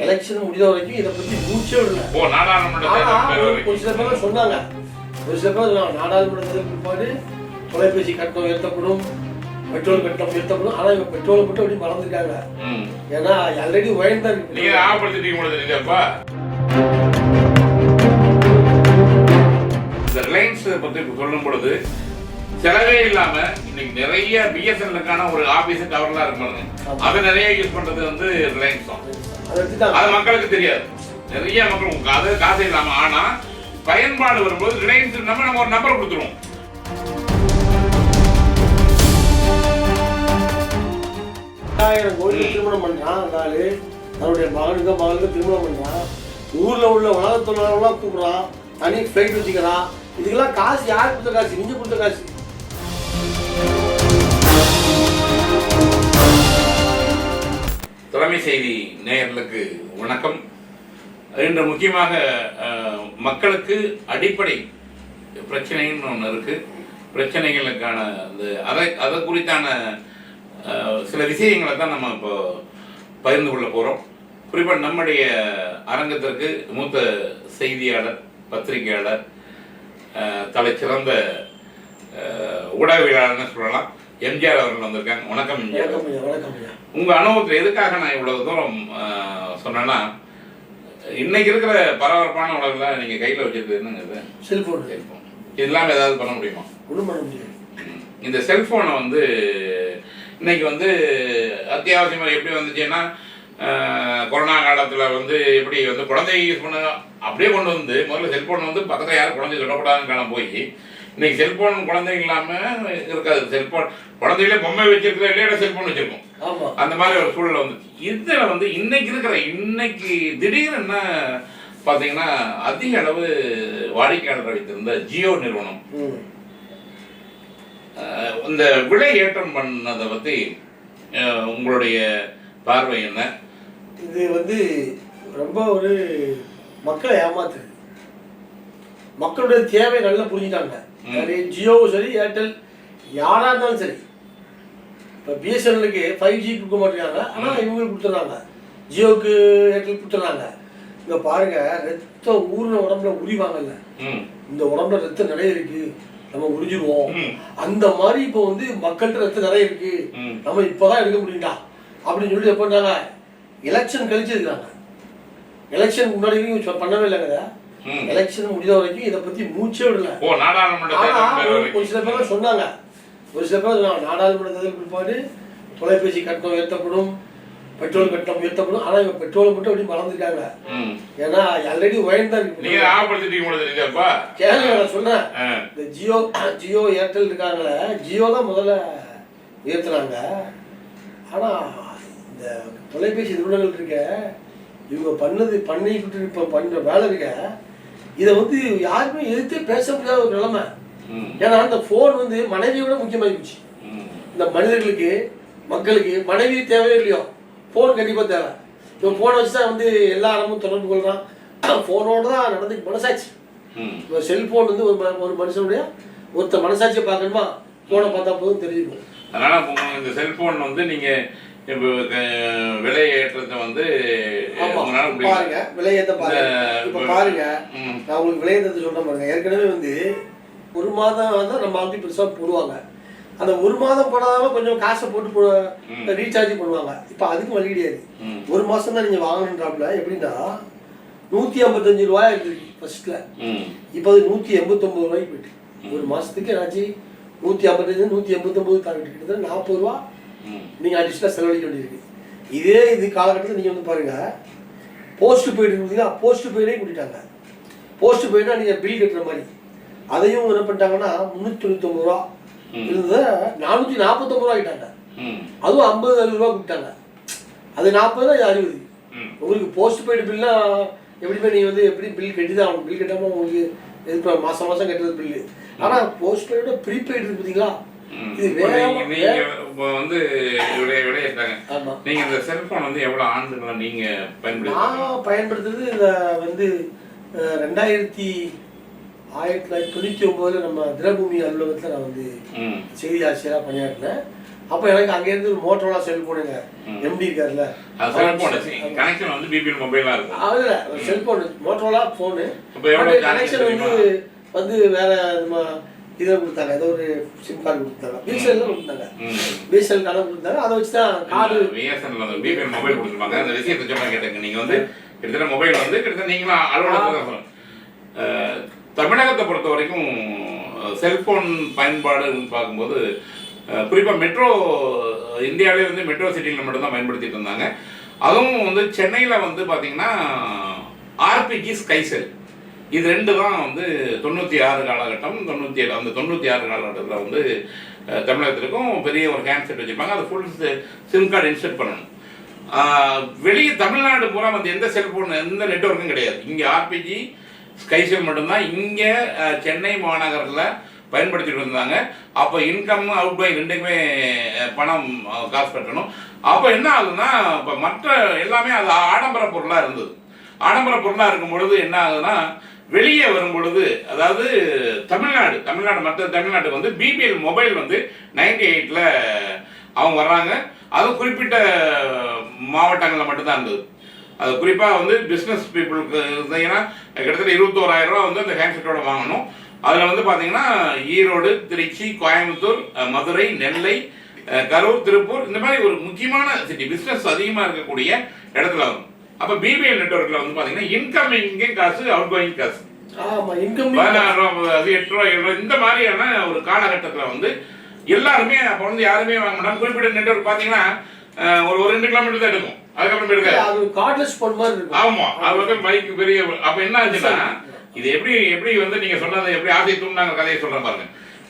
Election முடிஞ்ச வரைக்கும் இதை பத்தி மூச்சே விடல. ஓ நாடாளுமன்ற ஒரு- சில பேர் சொன்னாங்க. ஒரு சில பேர் சொன்னாங்க நாடாளுமன்ற தேர்தல் பிற்பாடு தொலைபேசி கட்டணம் உயர்த்தப்படும் பெட்ரோல் கட்டணம் உயர்த்தப்படும். ஆனா இவங்க பெட்ரோலை மட்டும் அப்படி மறந்துட்டாங்க. ஏன்னா ஆல்ரெடி உயர்ந்தா இருக்கு. நீங்க இல்லையாப்பா இந்த ரிலையன்ஸ் பத்தி சொல்லும் பொழுது செலவே இல்லாம இன்னைக்கு நிறைய பிஎஸ்என்எலுக்கான ஒரு ஆபீஸ் கவர்லாம் இருக்கு. அதை நிறைய யூஸ் பண்றது வந்து ரிலையன்ஸ் தான். அதை மக்களுக்கு தெரியாது. நிறைய மக்கள் அது காசு இல்லாம ஆனா பயன்பாடு வரும்போது ரிலையன்ஸ் நம்ம நம்ம ஒரு நம்பர் கொடுத்துருவோம். ரெண்டாயிரம் கோடி திருமணம் அந்த ஆளு தன்னுடைய மகனுக்கு மகளுக்கு திருமணம் பண்றான் ஊர்ல உள்ள உலகத்தொழிலாளர்களாம் கூப்பிடுறான் தனி ஃபிளைட் வச்சுக்கிறான் இதுக்கெல்லாம் காசு யார் கொடுத்த காசு? நீங்க கொடுத்த காசு. செய்தி நேயர்களுக்கு வணக்கம். இன்று முக்கியமாக அஹ், மக்களுக்கு அடிப்படை பிரச்சனைன்னு ஒன்று இருக்கு. பிரச்சனைகளுக்கான அந்த அதை அதை குறித்தான சில விஷயங்களை தான் நம்ம இப்போ பகிர்ந்து கொள்ள போகிறோம் குறிப்பாக நம்முடைய அரங்கத்திற்கு மூத்த செய்தியாளர் பத்திரிகையாளர் அஹ், தலைச்சிறந்த ஊடகவியலாளர்னு சொல்லலாம். எம்ஜிஆர் அவர்கள் வந்திருக்காங்க. வணக்கம் எம்ஜிஆர். உங்க அனுபவத்தில் எதுக்காக நான் இவ்வளவு தூரம் சொன்னேன்னா இன்னைக்கு இருக்கிற பரபரப்பான உலகில் நீங்க கையில வச்சிருக்கிறது என்னங்க இது செல்போன். செல்போன். இது ஏதாவது பண்ண முடியுமா. இந்த செல்போனை வந்து இன்னைக்கு வந்து அத்தியாவசியமாக எப்படி வந்துச்சுன்னா கொரோனா காலத்தில் வந்து எப்படி வந்து குழந்தை யூஸ் பண்ண அப்படியே கொண்டு வந்து முதல்ல செல்போன் வந்து பக்கத்தில் யாரும் குழந்தை சொல்லக்கூடாதுன்னு காலம் போய் இன்னைக்கு செல்போன் குழந்தைங்க இல்லாமல் இருக்காது. செல்போன் குழந்தைகளே பொம்மை வச்சிருக்கிற இல்லையா செல்போன் வச்சிருக்கோம். அந்த மாதிரி ஒரு சூழல் வந்து இதுல வந்து இன்னைக்கு இருக்கிற இன்னைக்கு திடீர்னு என்ன பாத்தீங்கன்னா அதிக அளவு வாடிக்கையாளர் வைத்திருந்த ஜியோ நிறுவனம். இந்த விலை ஏற்றம் பண்ணதை பத்தி அஹ், உங்களுடைய பார்வை என்ன? இது வந்து ரொம்ப ஒரு மக்களை ஏமாத்துது. மக்களுடைய தேவை நல்லா புரிஞ்சுட்டாங்க. சரி ஜியோவும் சரி ஏர்டெல் யாரா இருந்தாலும் சரி. இப்போ பிஎஸ்என்எலுக்கு ஃபைவ் ஜி கொடுக்க மாட்டேங்கிறாங்க. ஆனால் இவங்களுக்கு கொடுத்துட்றாங்க. ஜியோவுக்கு ஏர்டெல் கொடுத்துட்றாங்க. இங்க பாருங்க ரத்தம் ஊர்ன உடம்புல உரிவாங்கல்ல இந்த உடம்புல ரத்தம் நிறைய இருக்கு. நம்ம உறிஞ்சிருவோம். ம். அந்த மாதிரி இப்போ வந்து மக்கள்கிட்ட ரத்தம் நிறைய இருக்கு. நம்ம இப்போதான் எடுக்க முடியும்டா அப்படின்னு சொல்லி எப்போ எலெக்ஷன் கழிச்சு இருக்காங்க எலெக்ஷன் முன்னாடி பண்ணவே இல்லைங்க. எலெக்ஷன் முடிஞ்ச வரைக்கும் இதை பத்தி மூச்சே விடல. ஓ நாடாளுமன்ற ஒரு- சில பேர் சொன்னாங்க. ஒரு சில பேர் நாடாளுமன்ற தேர்தல் பிற்பாடு தொலைபேசி கட்டணம் உயர்த்தப்படும் பெட்ரோல் கட்டணம் உயர்த்தப்படும். ஆனா இவங்க பெட்ரோலை மட்டும் அப்படி மறந்துட்டாங்க. ஏன்னா ஆல்ரெடி உயர்ந்தா இருக்கு. கேளுங்க நான் சொன்னேன். இந்த ஜியோ ஜியோ ஏர்டெல் இருக்காங்களே ஜியோ தான் முதல்ல உயர்த்துனாங்க. ஆனா இந்த தொலைபேசி நிறுவனங்கள் இருக்க இவங்க பண்ணது பண்ணிக்கிட்டு இப்போ பண்ற வேலை இருக்க இதை வந்து யாருமே எதிர்த்தே பேச முடியாத ஒரு நிலைமை. ஏன்னா அந்த ஃபோன் வந்து மனைவியை விட. இந்த மனிதர்களுக்கு மக்களுக்கு மனைவி தேவையோ இல்லையோ ஃபோன் கண்டிப்பாக தேவை. இப்போ ஃபோனை வச்சு தான் வந்து எல்லா இடமும் தொடர்பு கொள்கிறான் ஃபோனோட தான் நடந்து மனசாட்சி. இப்போ செல்போன் வந்து ஒரு ஒரு மனுஷனுடைய ஒருத்த மனசாட்சியை பார்க்கணுமா? ஃபோனை பார்த்தா போதும் தெரிஞ்சுக்கும். அதனால இந்த செல்போன் வந்து நீங்க இப்போ விலை ஏற்றத்தை வந்து பாருங்க விலையேத்த பாருங்க. இப்ப பாருங்க. நான் உங்களுக்கு விலையேற்றத்தை சொல்றேன் பாருங்க. ஏற்கனவே வந்து ஒரு மாதம் வந்து நம்ம ஆல்ரெடி பெருசா போடுவாங்க. அந்த ஒரு மாதம் போடாம கொஞ்சம் காசை போட்டு ரீசார்ஜ் பண்ணுவாங்க. இப்போ அதுக்கும் வழி கிடையாது. ஒரு மாசம் தான் நீங்க வாங்கணுன்றாப்புல எப்படின்னா நூத்தி ஐம்பத்தஞ்சு ரூபாய் இருக்கு ஃபர்ஸ்ட்ல இப்போ அது நூத்தி எண்பத்தொன்பது ரூபாய்க்கு போயிட்டு ஒரு மாசத்துக்கு என்னாச்சு நூத்தி ஐம்பத்தஞ்சு நூத்தி எண்பத்தொன்பது தாண்டிட்டு கிட்டத்தட்ட நாற்பது ரூபா நீங்க அடிஷனலாக செலவழிக்க வேண்டியிருக்கு. இதே இது காலகட்டத்தில் நீங்க வந்து பாருங்க போஸ்ட் பெய்டு பார்த்தீங்கன்னா போஸ்ட் பெய்டே கூட்டிட்டாங்க. போஸ்ட் பெய்டுனா நீங்க பில் கட்டுற மாதிரி. அதையும் என்ன பண்ணிட்டாங்கன்னா முந்நூற்றி தொண்ணூத்தொம்பது ரூபா. இருந்ததை நானூற்றி நாற்பத்தொம்பது ரூபா ஆகிட்டாங்க அதுவும் ஐம்பது அறுபது ரூபா கொடுத்தாங்க அது நாற்பது இது அறுபது. உங்களுக்கு போஸ்ட் பெய்டு பில்னா எப்படியுமே நீங்க வந்து எப்படி பில் கட்டி தான் ஆகணும். பில் கட்டாமல் உங்களுக்கு எதிர்ப்பு மாசம் மாசம் கட்டுறது பில்லு ஆனா போஸ்ட் பெய்டோட ப்ரீபெய்டு இருக்கு பார்த்தீங்களா வந்து விளையாட்டாங்க ஆமா. நீங்க இந்த செல்போன் வந்து எவ்வளவு ஆண்டுகளா நீங்க பயன்படுத்தி பயன்படுத்துறது இந்த வந்து ரெண்டாயிரத்தி ஆயிரத்தி தொள்ளாயிரத்தி தொண்ணூற்றி ஒம்போதில் நம்ம தினபூமி அலுவலகத்தில் நான் வந்து செய்தி ஆசிரியராக பணியாற்றினேன். அப்போ எனக்கு அங்கேருந்து ஒரு மோட்டரோலா செல்போனுங்க ம். எம்டி இருக்காருல்ல. செல்போன் கனெக்ஷன் வந்து பிபிஎல் மொபைலா இருக்கும். அதுல செல்போன் மோட்டரோலா ஃபோனு கனெக்ஷன் வந்து? வந்து வேற நம்ம இதை கொடுத்தாங்க ஏதோ ஒரு சிம் கார்டு கொடுத்தாங்க. பிஎஸ்எல் கொடுத்தாங்க. ம். பிஎஸ்எல் கார்டு கொடுத்தாங்க. அதை வச்சு தான் கார்டு பிஎஸ்என்எல் பிபிஎல் மொபைல் கொடுத்துருப்பாங்க. அந்த விஷயத்தை சொன்னா கேட்டுங்க. நீங்க வந்து கிட்டத்தட்ட மொபைல் வந்து கிட்டத்தட்ட நீங்களும் அலுவலகத்தில் தமிழகத்தை பொறுத்த வரைக்கும் செல்போன் பயன்பாடு பார்க்கும்போது அஹ், குறிப்பா மெட்ரோ இந்தியாவிலே வந்து மெட்ரோ சிட்டியில் மட்டும்தான் பயன்படுத்திட்டு இருந்தாங்க. அதுவும் வந்து சென்னையில் வந்து பார்த்தீங்கன்னா ஆர்பிஜி ஸ்கைசெல் இது ரெண்டு தான் வந்து தொண்ணூற்றி ஆறு காலகட்டம் தொண்ணூற்றி ஏழு அந்த தொண்ணூற்றி ஆறு காலகட்டத்தில் வந்து தமிழகத்திற்கும் பெரிய ஒரு ஹேண்ட்செட் வச்சுருப்பாங்க. அதை ஃபுல் சிம் கார்டு இன்ஸ்டர்ட் பண்ணணும். வெளியே தமிழ்நாடு பூரா வந்து எந்த செல்ஃபோன் எந்த நெட்வொர்க்கும் கிடையாது. இங்கே ஆர்பிஜி ஸ்கைசெல் மட்டும்தான். இங்கே சென்னை மாநகரில் பயன்படுத்திட்டு இருந்தாங்க அப்போ இன்கம் அவுட் பை ரெண்டுக்குமே பணம் காசு கட்டணும். அப்போ என்ன ஆகுதுன்னா இப்போ மற்ற எல்லாமே அது ஆடம்பர பொருளாக இருந்தது. ஆடம்பர பொருளாக இருக்கும் பொழுது என்ன ஆகுதுன்னா வெளியே வரும் பொழுது அதாவது தமிழ்நாடு தமிழ்நாடு மற்ற தமிழ்நாட்டுக்கு வந்து பிபிஎல் மொபைல் வந்து நைன்டி எயிட்டில் அவங்க வர்றாங்க. அதுவும் குறிப்பிட்ட மாவட்டங்களில் மட்டும்தான் இருந்தது. அது குறிப்பாக வந்து பிஸ்னஸ் பீப்புளுக்கு இருந்தீங்கன்னா கிட்டத்தட்ட இருபத்தோராயிரம் ரூபா வந்து அந்த ஹேண்ட்செட்டோட வாங்கணும். அதில் வந்து பார்த்தீங்கன்னா ஈரோடு திருச்சி கோயம்புத்தூர் மதுரை நெல்லை கரூர் திருப்பூர் இந்த மாதிரி ஒரு முக்கியமான சிட்டி பிஸ்னஸ் அதிகமாக இருக்கக்கூடிய இடத்துல வரும். அப்போ பிபிஎல் நெட்ஒர்க்கில் வந்து பார்த்தீங்கன்னா இன்கமிங்கே காசு அவுட் கோயிங் காசு. பதினாறு எட்டு ரூபா ஏழு ரூபா இந்த மாதிரியான ஒரு காலகட்டத்தில் வந்து எல்லாருமே அப்போ வந்து யாருமே வாங்க மாட்டாங்க. குறிப்பிட்ட நெட்ஒர்க் பார்த்தீங்கன்னா ஒரு ஒரு ரெண்டு கிலோமீட்டர் தான் எடுக்கும். அதுக்கப்புறம் எடுக்காது அது கார்ட்லெஸ் போன் மாதிரி இருக்கும். ஆமா அது வந்து பைக் பெரிய அப்ப என்ன ஆச்சுன்னா இது எப்படி எப்படி வந்து நீங்க சொன்னது எப்படி ஆசை தூண்டாங்க கதையை சொல்றேன் பாருங்க.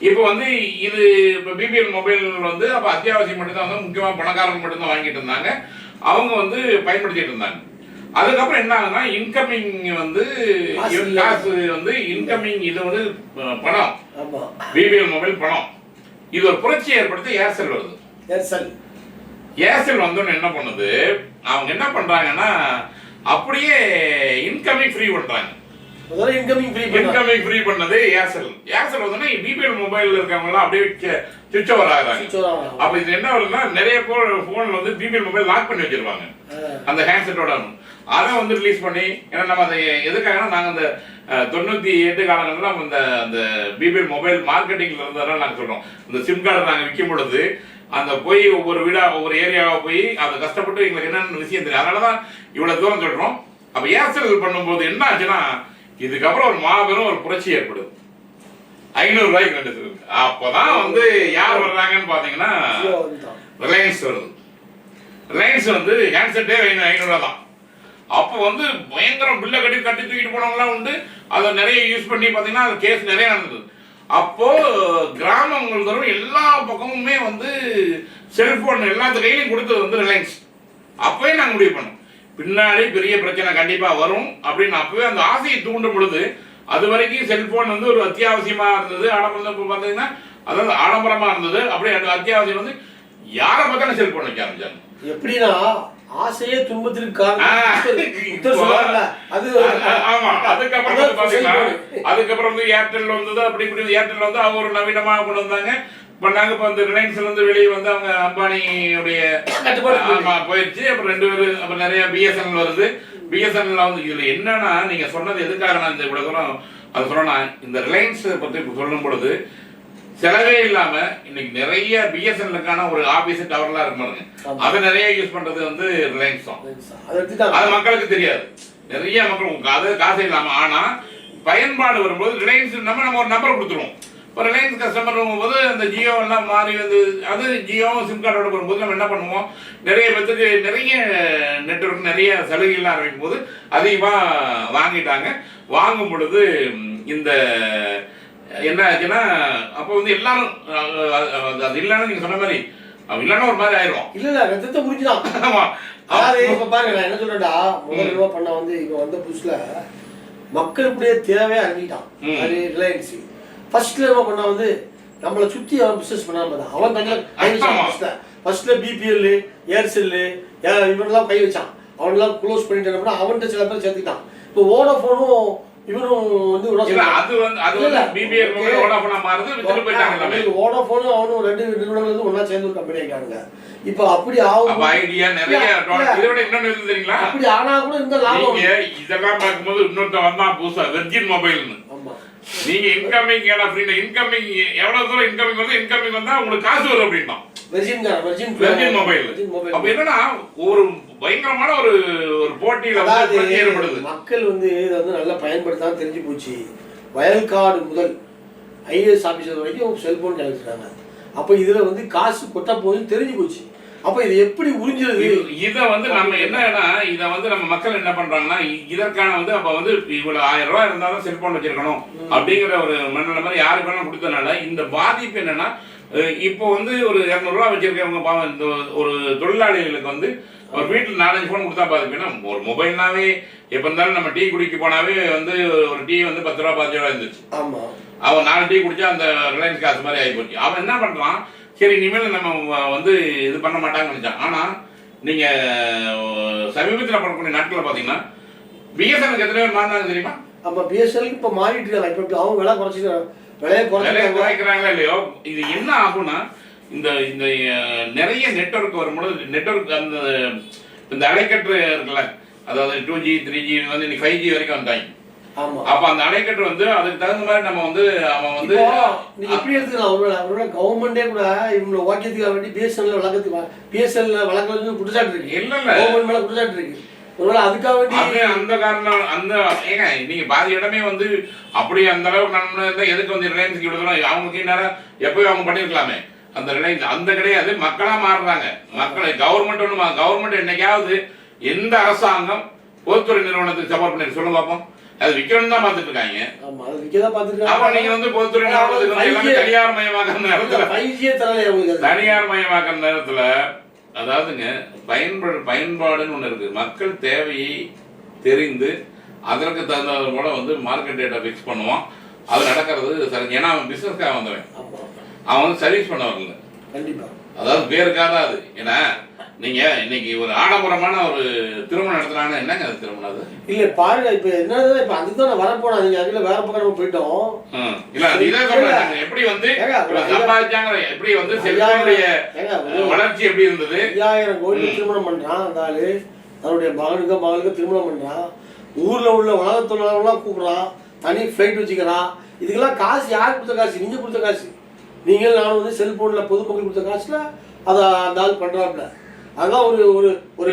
இப்போ வந்து இது இப்போ பிபிஎல் மொபைல் வந்து அப்போ அத்தியாவசியம் மட்டும்தான் வந்து முக்கியமாக பணக்காரங்க மட்டும்தான் வாங்கிட்டு இருந்தாங்க. அவங்க வந்து பயன்படுத்திட்டு இருந்தாங்க. அதுக்கப்புறம் என்ன ஆகுதுன்னா இன்கமிங் வந்து காசு வந்து இன்கமிங் இது வந்து பணம். பிபிஎல் மொபைல் பணம். இது ஒரு புரட்சி ஏற்படுத்தி ஏர்செல் வருது. ஏர்செல் ஏர்செல் வந்தோன்னு என்ன பண்ணுது? அவங்க என்ன பண்றாங்கன்னா அப்படியே இன்கமிங் ஃப்ரீ பண்றாங்க. இன்கமிங் ஃப்ரீ இன்கமிங் ஃப்ரீ பண்ணது ஏர்செல் ஏர்செல் வந்தோன்னா பிபிஎல் மொபைல் இருக்கவங்க அப்படியே சுவிட்ச் ஓவர் ஆகுறாங்க. அப்ப இது என்ன வருதுன்னா நிறைய போன்ல வந்து பிபிஎல் மொபைல் லாக் பண்ணி வச்சிருவாங்க அந்த ஹேண்ட்செட்டோட அதை வந்து ரிலீஸ் பண்ணி ஏன்னா நம்ம அதை எதுக்காகனா நாங்கள் அந்த தொண்ணூத்தி எட்டு காலங்களில் நம்ம இந்த அந்த பிபிஎல் மொபைல் மார்க்கெட்டிங்ல இருந்ததெல்லாம் நாங்கள் சொல்றோம். இந்த சிம் கார்டை நாங்கள் விற்கும் பொழுது அந்த போய் ஒவ்வொரு வீடா ஒவ்வொரு ஏரியாவா போய் அதை கஷ்டப்பட்டு எங்களுக்கு என்னென்ன விஷயம் தெரியும். அதனால தான் இவ்வளவு தூரம் சொல்றோம். அப்ப ஏர்செல் பண்ணும்போது என்ன ஆச்சுன்னா இதுக்கப்புறம் ஒரு மாபெரும் ஒரு புரட்சி ஏற்படுது. ஐநூறு ரூபாய்க்கு கண்டுச்சு அப்பதான் வந்து யார் வர்றாங்கன்னு வந்துட்டான் ரிலையன்ஸ் வருது. ரிலையன்ஸ் வந்து ஹேண்ட்செட்டே ஐநூறுரூவா தான். அப்போ வந்து பயங்கரம் பில்லை கட்டி கட்டி தூக்கிட்டு போனவங்களாம் உண்டு. அதை நிறைய யூஸ் பண்ணி பார்த்தீங்கன்னா அது கேஸ் நிறைய நடந்தது. அப்போ கிராமங்கள் தரும் எல்லா பக்கமுமே வந்து செல்போன் எல்லாத்து கையிலையும் கொடுத்தது வந்து ரிலையன்ஸ் அப்பவே நாங்கள் முடிவு பண்ணோம். பின்னாடி பெரிய பிரச்சனை கண்டிப்பாக வரும் அப்படின்னு அப்பவே அந்த ஆசையை தூண்டும் பொழுது அது வரைக்கும் செல்போன் வந்து ஒரு அத்தியாவசியமாக இருந்தது. ஆடம்பரம் இப்போ பார்த்தீங்கன்னா அதாவது ஆடம்பரமாக இருந்தது. அப்படியே அந்த அத்தியாவசியம் வந்து யாரை பார்த்தாலும் செல்போன் வைக்க ஆரம்பிச்சாங்க. எப்படின்னா ஆசையே துன்பத்திற்கு காரணம். அது ஆமா. அதுக்கப்புறம் பாத்தீங்கன்னா. அதுக்கப்புறம் வந்து ஏர்டெல் வந்தது அப்படி இப்படி ஏர்டெல் வந்து அவங்க ஒரு நவீனமா கொண்டு வந்தாங்க. பண்ணாங்க இப்போ இந்த ரிலையன்ஸ்ல இருந்து வெளியே வந்து அவங்க அம்பானியுடைய போயிடுச்சு. அப்புறம் ரெண்டு பேரும் அப்புறம் நிறைய பிஎஸ்என்எல் வருது. பிஎஸ்என்எல் வந்து இதுல என்னன்னா நீங்க சொன்னது எதுக்காக நான் இந்த இவ்வளவு தூரம் அது சொன்னா இந்த ரிலையன்ஸ் பத்தி சொல்லும் பொழுது செலவே இல்லாம இன்னைக்கு நிறைய பிஎஸ்என்எலுக்கான ஒரு ஆபீஸ் டவர்லாம் இருக்கு. அதை நிறைய யூஸ் பண்றது வந்து ரிலையன்ஸ் தான். அதை மக்களுக்கு தெரியாது. நிறைய மக்கள் அது காசு இல்லாம. ஆனா பயன்பாடு வரும்போது ரிலையன்ஸ் நம்ம நம்ம ஒரு நம்பர் கொடுத்துருவோம். இப்போ ரிலையன்ஸ் கஸ்டமர் போது அந்த ஜியோ எல்லாம் மாறி வந்து அது ஜியோ சிம் கார்டோட வரும்போது நம்ம என்ன பண்ணுவோம்? நிறைய பேத்துக்கு நிறைய நெட்வொர்க் நிறைய சலுகைலாம் ஆரம்பிக்கும் போது அதிகமாக வாங்கிட்டாங்க. வாங்கும் பொழுது இந்த என்ன ஆச்சுன்னா அப்போ வந்து எல்லாரும் அது- இல்லைன்னு நீங்க சொன்ன மாதிரி இல்லைன்னா ஒரு மாதிரி ஆயிரும். இல்ல இல்ல ரத்தத்தை முடிஞ்சுதான் ஆமா. அதாவது இப்ப பாருங்க நான் என்ன சொல்றேன்டா முதல் ரூபா பண்ண வந்து இவங்க வந்த புதுசுல மக்களுக்குடைய தேவையை அறிஞ்சிட்டான். அது ரிலையன்ஸ் ஃபர்ஸ்ட்ல என்ன பண்ணா வந்து நம்மளை சுத்தி அவன் பிசினஸ் பண்ணாம அவன் கண்ணில். ஃபர்ஸ்ட்ல பிபிஎல் ஏர்செல்லு இவனெல்லாம் கை வச்சான். அவனெல்லாம் க்ளோஸ் பண்ணிட்டு அவன்கிட்ட சில பேர் சேர்த்துக்கிட்டான். இப்போ வோடோஃபோனும் இவனும் வந்து. அது வந்து அது வந்து Okay. வோடாஃபோனா மாறுது வித்துட்டு போயிட்டாங்க வோடாஃபோனும் அவனும் ரெண்டு நிறுவனங்கள் வந்து ஒண்ணா சேர்ந்து கம்பெனி ஆயிட்டாங்க இப்போ அப்படி அப்ப ஆகும் ஐடியா நிறைய இல்ல, டொ- இல்ல. இதை விட இன்னொன்னு தெரியுங்களா அப்படி ஆனா கூட இந்த லாபம் இதெல்லாம் பார்க்கும்போது இன்னொருத்த வந்தா புதுசா வெர்ஜின் மொபைல்னு நீங்க இன்கமிங் ஏன்னா ஃப்ரீ இன்கமிங் எவ்வளவு தூரம் இன்கமிங் வருது இன்கமிங் வந்தா உங்களுக்கு காசு வரும் அப்படின்னா. Virgin car Virgin Virgin mobile அப்ப என்னன்னா ஒரு பயங்கரமான ஒரு ஒரு போட்டியில ஏற்படுது. மக்கள் வந்து இதை வந்து நல்லா பயன்படுத்தாம தெரிஞ்சு போச்சு. வயல்காடு முதல் ஐஏஎஸ் ஆபீசர் வரைக்கும் செல்போன் கிளம்பிட்டாங்க அப்போ இதுல வந்து காசு கொட்ட போகுதுன்னு தெரிஞ்சு போச்சு. அப்போ இது எப்படி உறிஞ்சிருது இது- வந்து நம்ம என்னன்னா இத வந்து நம்ம மக்கள் என்ன பண்றாங்கன்னா இதற்கான வந்து அப்ப வந்து இவ்வளவு ஆயிரம் ரூபாய் இருந்தாலும் செல்போன் வச்சிருக்கணும். அப்படிங்கிற ஒரு மனநிலை மாதிரி யாருக்கு வேணாலும் கொடுத்தனால இந்த பாதிப்பு என்னன்னா இப்போ வந்து ஒரு இரநூறு ரூபா வச்சிருக்கவங்க பாவம் இந்த ஒரு தொழிலாளிகளுக்கு வந்து ஒரு வீட்டில் நாலஞ்சு ஃபோன் கொடுத்தா பாதிப்பு ஏன்னா ஒரு மொபைல்னாவே எப்போ இருந்தாலும் நம்ம டீ குடிக்க போனாவே வந்து ஒரு டீ வந்து பத்து ரூபா பதினஞ்சு ரூபா இருந்துச்சு. ஆமா. அவன் நாலு டீ குடிச்சா அந்த ரிலையன்ஸ் காசு மாதிரி ஆகி போச்சு. அவன் என்ன பண்றான்? சரி இனிமேல் நம்ம வந்து இது பண்ண மாட்டாங்கன்னு நினைச்சான் ஆனா நீங்க அஹ், சமீபத்தில் பண்ணக்கூடிய நாட்களில் பாத்தீங்கன்னா பிஎஸ்என்எல் எத்தனை பேர் மாறினாங்க தெரியுமா? அப்போ பிஎஸ்எல் இப்போ மாறிட்டு இருக்காங்க. இப்போ அவங்க விலை குறைச்சிக்கிறாங்க விலையை குறைச்சிக்கிறாங்க குறைக்கிறாங்களா இல்லையோ? இது என்ன ஆகும்னா இந்த இந்த நிறைய நெட்வொர்க் வரும்பொழுது நெட்வொர்க் அந்த இந்த அலைக்கற்று இருக்குல்ல அதாவது டூ ஜி த்ரீ ஜி வந்து இன்னைக்கு ஃபைவ் ஜி வரைக்கும் வந்தாங்க அப்ப அந்த அலைக்கற்று வந்து அதுக்கு தகுந்த மாதிரி நம்ம வந்து அவன் வந்து நீங்க எப்படி எடுத்துக்கலாம்? ஒருவேளை ஒருவேளை கவர்மெண்டே கூட இவங்களை வாக்கியத்துக்காக வேண்டி பிஎஸ்என்எல் வழக்கத்துக்கு பிஎஸ்என்எல் வழக்கத்துக்கு குற்றச்சாட்டு இருக்கு. இல்ல இல்ல. கவர்மெண்ட் மேல குற்றச்சாட்டு இருக்கு. ஒருவேளை அதுக்காக அது வேண்டி அந்த காரணம் அந்த ஏங்க நீங்க பாதி இடமே வந்து அப்படி அந்த அளவுக்கு நன்மை இருந்தா எதுக்கு வந்து ரிலையன்ஸ்க்கு விடுதலும் அவங்களுக்கு நேரம் எப்பயும் அவங்க பண்ணிருக்கலாமே அந்த ரிலையன்ஸ் அந்த கிடையாது. மக்களா மாறுறாங்க. மக்களை கவர்மெண்ட் ஒண்ணு கவர்மெண்ட் என்னைக்காவது எந்த அரசாங்கம் பொதுத்துறை நிறுவனத்துக்கு சப்போர்ட் பண்ணி சொல்லுங்க பார்ப்போம் அது விற்கணும் தான் பார்த்துட்டு இருக்காங்க. ஆமா அது விற்கதான் அப்ப நீங்க வந்து பொதுத்துறை நிறுவனத்துக்கு வந்து எல்லாமே தனியார் மயமாக்குற நேரத்துல. தனியார் மயமாக்குற நேரத்துல அதாவதுங்க பயன்பாடு பயன்பாடுன்னு ஒண்ணு இருக்கு. மக்கள் தேவையை தெரிந்து அதற்கு தகுந்த போல வந்து மார்க்கெட் டேட்டா ஃபிக்ஸ் பண்ணுவான். அது நடக்கிறது சரி ஏன்னா அவன் பிசினஸ்க்காக வந்தவன். அவன் வந்து சர்வீஸ் பண்ண வரல கண்டிப்பா. அதாவது பேருக்காக தான் அது. ஏன்னா நீங்க இன்னைக்கு ஒரு ஆடம்பரமான ஒரு திருமணம் நடத்துறாங்கன்னா என்னங்க அது திருமணம் அது? இல்ல பாருங்க இப்ப என்னது இப்ப அதுக்கு தான் வரப்போனா நீங்க அதுல வேற பக்கம் போயிட்டோம். இல்ல அது இதை சொல்றேன் எப்படி வந்து சம்பாதிச்சாங்க எப்படி வந்து ஒரு வளர்ச்சி எப்படி இருந்தது? ஐயாயிரம் கோடி திருமணம் பண்றான் அந்த ஆளு. தன்னுடைய மகனுக்கு மகளுக்கு திருமணம் பண்றான். ஊர்ல உள்ள உலகத்துலாம் கூப்பிடுறான். தனி ஃபிளைட் வச்சுக்கிறான். இதுக்கெல்லாம் காசு யார் கொடுத்த காசு? நீங்க கொடுத்த காசு. நீங்கள் நானும் வந்து செல்போன்ல பொதுமக்கள் கொடுத்த காசுல அதை அந்த ஆள் பண்றாப்ல அதான் ஒரு ஒரு ஒரு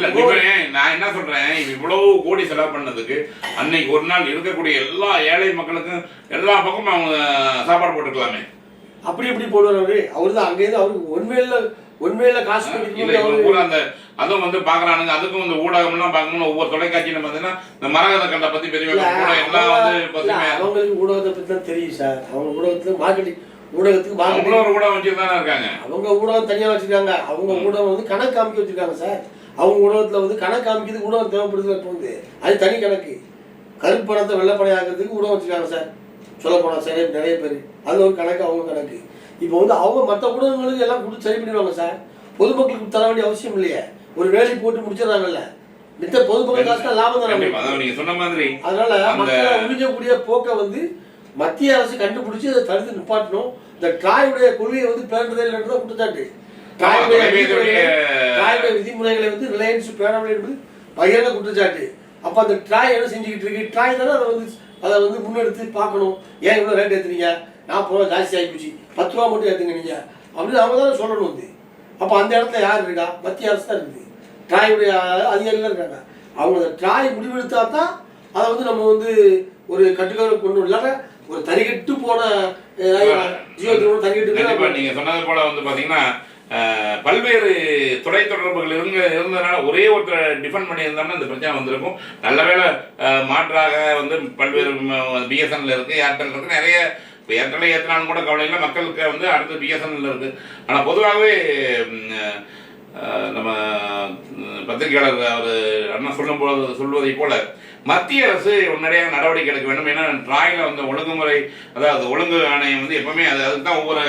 நான் என்ன சொல்றேன்? இவ்வளவு கோடி செலவு பண்ணதுக்கு அன்னைக்கு ஒரு நாள் இருக்கக்கூடிய எல்லா ஏழை மக்களுக்கும் எல்லா பக்கமும் அவங்க சாப்பாடு போட்டுக்கலாமே. அப்படி எப்படி போடுவார் அவரு. அவரு தான் அங்கேயிருந்து அவருக்கு ஒன்வேல ஒன்வேல காசு அந்த அதுவும் வந்து பாக்குறானுங்க. அதுக்கும் இந்த ஊடகம் எல்லாம் பார்க்கணும் ஒவ்வொரு தொலைக்காட்சியில பாத்தீங்கன்னா இந்த மரகத கண்டை பத்தி பெரிய எல்லாம் வந்து அவங்களுக்கு ஊடகத்தை பத்தி தான் தெரியும் சார். அவங்க ஊடகத்துல மார்க்கெட்டிங் ஊடகத்துக்கு அவங்களும் ஒரு ஊடகம் வச்சுட்டு இருக்காங்க. அவங்க ஊடகம் தனியா வச்சிருக்காங்க. அவங்க ஊடகம் வந்து கணக்கு காமிக்க வச்சிருக்காங்க சார். அவங்க ஊடகத்துல வந்து கணக்கு காமிக்கிறதுக்கு ஊடகம் தேவைப்படுது இப்போ வந்து அது தனி கணக்கு. கருப்பு பணத்தை வெள்ளப்படை ஆகிறதுக்கு ஊடகம் வச்சிருக்காங்க சார். சொல்ல சார் நிறைய பேர். அது ஒரு கணக்கு அவங்க கணக்கு. இப்போ வந்து அவங்க மற்ற ஊடகங்களுக்கு எல்லாம் கொடுத்து சரி பண்ணிடுவாங்க சார். பொதுமக்களுக்கு தர வேண்டிய அவசியம் இல்லையே. ஒரு வேலை போட்டு முடிச்சிடறாங்கல்ல. மித்த பொதுமக்கள் காசு லாபம் தானே நீங்க சொன்ன மாதிரி அதனால மக்களை உறிஞ்சக்கூடிய போக்கை வந்து மத்திய அரசு கண்டுபிடிச்சு அதை தடுத்து நிப்பாட்டணும். இந்த ட்ராயுடைய கொள்கையை வந்து பேணுறதே இல்லைன்றதான் குற்றச்சாட்டு. ட்ராயுடைய விதிமுறைகளை- ட்ராயுடைய விதிமுறைகளை வந்து ரிலையன்ஸ் பேணவில்லை என்பது பகிரங்க குற்றச்சாட்டு. அப்ப அந்த ட்ராய் என்ன செஞ்சுக்கிட்டு இருக்கு? ட்ராய் தானே அதை வந்து அதை வந்து முன்னெடுத்து பார்க்கணும். ஏன் இவ்வளோ ரேட் ஏற்றுனீங்க நாற்பது ரூபா ஜாஸ்தி ஆகி போச்சு. பத்து ரூபா மட்டும் ஏற்றுங்க நீங்க அப்படின்னு அவங்க தானே சொல்லணும் வந்து. அப்போ அந்த இடத்துல யார் இருக்கா? மத்திய அரசு தான் இருக்குது. ட்ராயுடைய அதிகாரிகள் இருக்காங்க. அவங்க அந்த ட்ராய் முடிவெடுத்தா தான் அதை வந்து நம்ம வந்து ஒரு கட்டுக்கார கொண்டு இல்லாட்ட ஒரு தறிகட்டு போன அஹ், ஜியோ தறிகட்டு நீங்க சொன்னது போல வந்து பாத்தீங்கன்னா பல்வேறு துறை தொடர்புகள் இருங்க இருந்ததுனால ஒரே ஒருத்தர் டிஃபெண்ட் பண்ணியிருந்தோம்னா இந்த பிரச்சனை வந்திருக்கும். நல்ல வேளை மாற்றாக வந்து பல்வேறு பிஎஸ்என்எல் இருக்கு ஏர்டெல் இருக்கு நிறைய இப்போ ஏர்டெல்ல ஏற்றினாலும் கூட கவலை இல்லை மக்களுக்கு வந்து அடுத்து பிஎஸ்என்எல் இருக்கு. ஆனா பொதுவாகவே நம்ம பத்திரிகையாளர் அவர் அண்ணா சொல்லும்போது சொல்வதை போல மத்திய அரசு உடனடியாக நடவடிக்கை எடுக்க வேண்டும். ஏன்னா டிராயில் வந்து ஒழுங்குமுறை அதாவது ஒழுங்கு ஆணையம் வந்து எப்பவுமே அது அதுக்கு தான் ஒவ்வொரு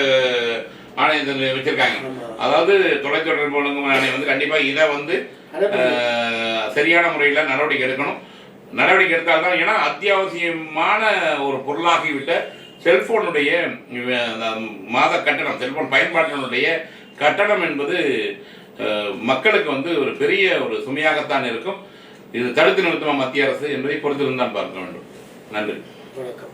ஆணையத்தில் வச்சிருக்காங்க. அதாவது தொலைத்தொடர்பு ஒழுங்குமுறை ஆணையம் வந்து கண்டிப்பாக இதை வந்து சரியான முறையில் நடவடிக்கை எடுக்கணும். நடவடிக்கை எடுத்தால்தான் ஏன்னா அத்தியாவசியமான ஒரு பொருளாகிவிட்ட செல்போனுடைய மாத கட்டணம் செல்போன் பயன்பாட்டினுடைய கட்டணம் என்பது மக்களுக்கு வந்து ஒரு பெரிய ஒரு சுமையாகத்தான் இருக்கும். இது கருத்து நிறுத்தமா மத்திய அரசு என்பதை பொறுத்திருந்தான் பார்க்க வேண்டும். நன்றி. வணக்கம்.